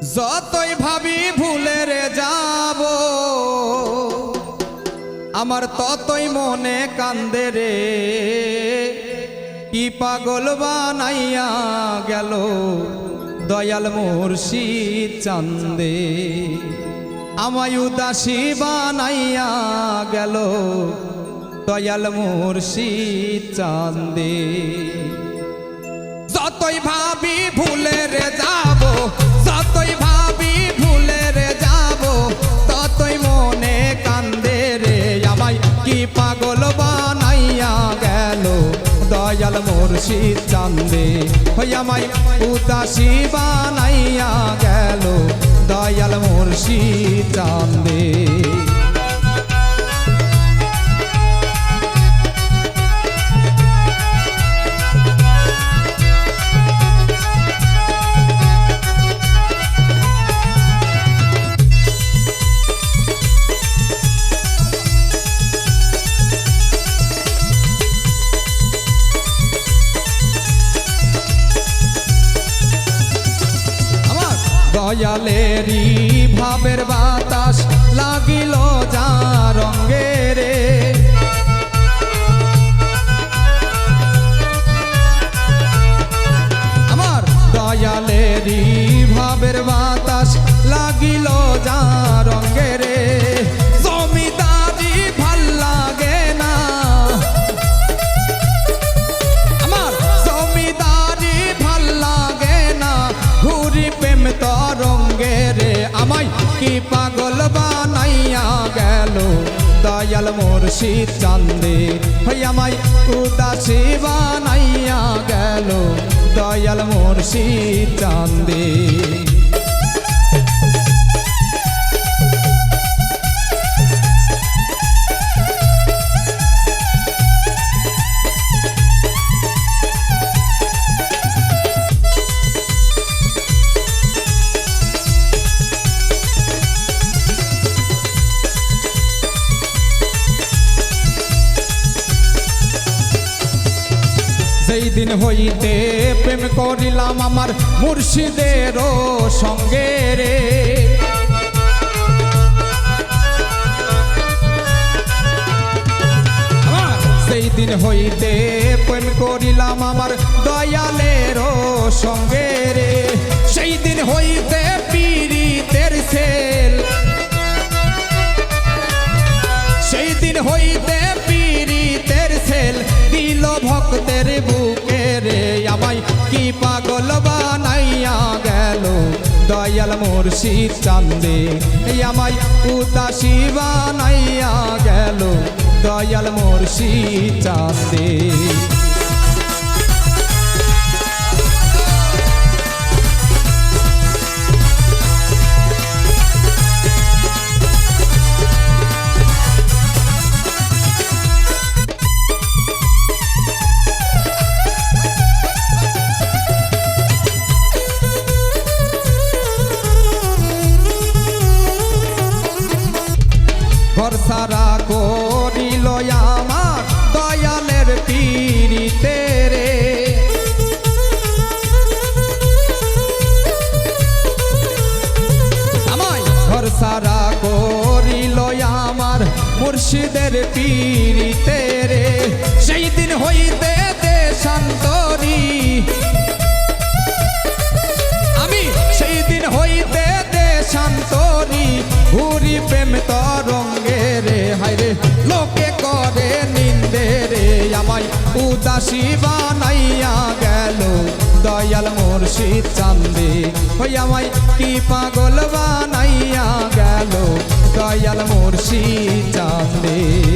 যতই ভাবি ভুলে রে যাব, আমার ততই মনে কান্দে রে। কি পাগল বানাইয়া গেল দয়াল মুর্শিদ চান্দে। আমায় উদাসী বানাইয়া গেল দয়াল মুর্শিদ চান্দে। মুর্শিদ চান্দে। হই আমায় উদাসী বানাইয়া দয়ালেরই ভাবের বাতাস লাগিল যা রঙ্গে রে আমার দয়ালেরি ভাবের বাতাস লাগিল যা মুর্শিদ চান্দে হই আমায় উদাসী বানাইয়া গেল। দয়াল মুর্শিদ চান্দে যেই দিন হইতে প্রেম করিলাম আমার মুর্শিদেরও সঙ্গে রে। সেই দিন হইতে প্রেম করিলাম আমার দয়ালেরও সঙ্গে মুর্শিদ চান্দে। আমায় উদাসী বানাইয়া গেল দয়াল মুর্শিদ চান্দে। সারা করিল আমার দয়ালের পীড়িতে রে। আমায় ঘর সারা করিল আমার মুর্শিদের পীড়িতে রে। উদাসী বানাইয়া গেল। দয়াল মুর্শিদ চান্দে হই আমায় কি পাগল বানাইয়া গেল। দয়াল মুর্শিদ চান্দে।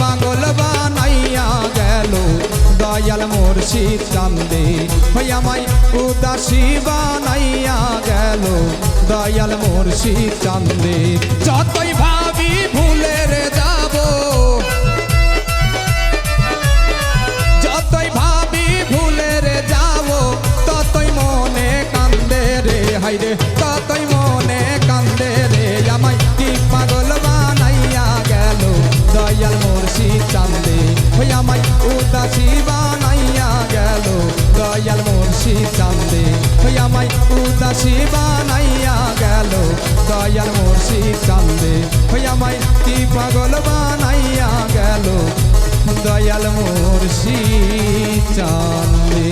পাগল বানাইয়া গেল। দয়াল মুর্শিদ চান্দে আমায় উদাসী বানাইয়া গেল। দয়াল মুর্শিদ চান্দে, যতই ভাবি দয়াল মুর্শিদ চান্দে ওই আমায় কি পাগল বানাইয়া গেল? দয়াল মুর্শিদ চান্দে